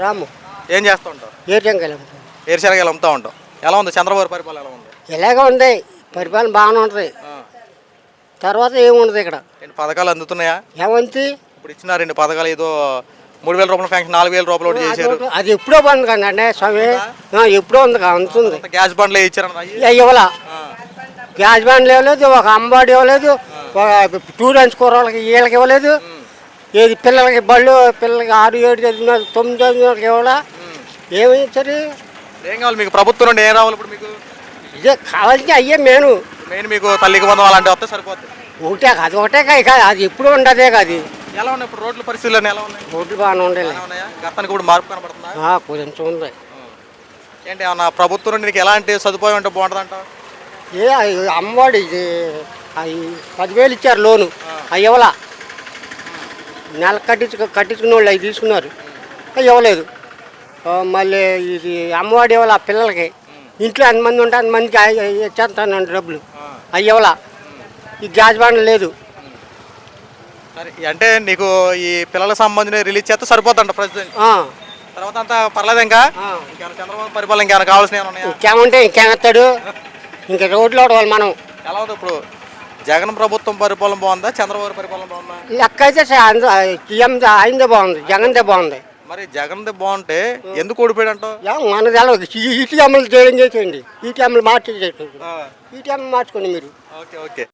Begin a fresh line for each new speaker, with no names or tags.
రాము.
ఏం చేస్తూ ఉంటావు?
ఏటంకాయలు
ఏరుశనగలు అమ్ముతూ ఉంటాం ఎలా ఉంది? చంద్రబాబు పరిపాలన ఎలా ఉంది?
ఇలాగే ఉంది. పరిపాలన బాగానే ఉంటుంది. తర్వాత ఏముండదు ఇక్కడ?
ఏంటి పథకాలు అందుతున్నాయా?
ఏమంతి
ఇప్పుడు ఇచ్చిన రెండు పథకాలు ఏదో మూడు వేల రూపాయల ఫ్యాంక్షన్ నాలుగు వేల రూపాయలు ఒకటి చేశారు.
అది ఎప్పుడో బంద్ కదండి స్వామి. ఆ, ఎప్పుడో ఉంది అంతుంది.
గ్యాస్ బండ్లు ఇచ్చారన్న అయ్యి?
ఇవ్వాల. గ్యాస్ బ్యాండ్ ఇవ్వలేదు ఒక అమ్మవాడు ఇవ్వలేదు ఒక స్టూడెంట్స్ కూరలకి వీళ్ళకి ఇవ్వలేదు. ఏది పిల్లలకి బళ్ళు పిల్లలకి ఆరు ఏడు చదివిన తొమ్మిది చదివిన వాళ్ళకి ఇవ్వాలా ఏమి ఇచ్చారు
ఏం కావాలి మీకు? ప్రభుత్వం నుండి ఏం రావాలి ఇప్పుడు మీకు?
ఇదే కావాల్సింది అయ్యే మేను.
మెయిన్ మీకు తల్లికి వందం అలాంటివి వస్తే సరిపోతుంది
ఒకటే కాదు ఒకటే కాదు అది ఎప్పుడు ఉండదే కాదు
ఎలా ఉన్నాయి ఇప్పుడు రోడ్ల పరిస్థితులు ఎలా ఉన్నాయి?
రోడ్లు బాగానే ఉండేలే.
గతానికి కూడా మార్పు కనబడుతుందా?
ఆ, కొంచెం ఉంది
ఏంటి ఏమన్నా ప్రభుత్వం నుండి నీకు ఎలాంటి సదుపాయం ఉంటే బాగుంటుందంట
ఏ అది అమ్మవాడు ఇది అది పదివేలు ఇచ్చారు లోను. అవి ఇవ్వలా. నెల కట్టించు కట్టించుకున్న వాళ్ళు అవి తీసుకున్నారు. అవి ఇవ్వలేదు. ఆ, మళ్ళీ ఇది అమ్మవాడు ఇవ్వాల పిల్లలకి. ఇంట్లో ఎంతమంది ఉంటే అంతమందికి ఇచ్చేస్తాను డబ్బులు. అవి ఇవ్వలా. ఈ గ్యాస్ బండ్ లేదు.
అంటే నీకు ఈ పిల్లలకు సంబంధించిన రిలీజ్ చేస్తే సరిపోతుంట ప్రెసిడెంట్
ఆ,
తర్వాత అంతా పర్లేదు ఇంకా?
ఆ.
చంద్రబాబు పరిపాలన ఇంకేమైనా కావాల్సిన
ఇంకేమంటే ఇంకేమెత్తాడు ఇంకా రోడ్లు మనం.
ఎలా ఉంది ఇప్పుడు? జగన్ ప్రభుత్వం పరిపాలన బాగుందా? చంద్రబాబు పరిపాలన బాగుందా?
లెక్క అయితే సీఎం ఆయనదే బాగుంది. జగన్దే బాగుంది.
మరి జగన్ది బాగుంటే ఎందుకు ఓడిపోయాడు అంటావు
మనది ఎలా ఈటీఎంలు చేయడం చేసేయండి. ఈటీఎంలు మార్చేసేయండి ఈటీఎం మార్చుకోండి మీరు.
Okay okay.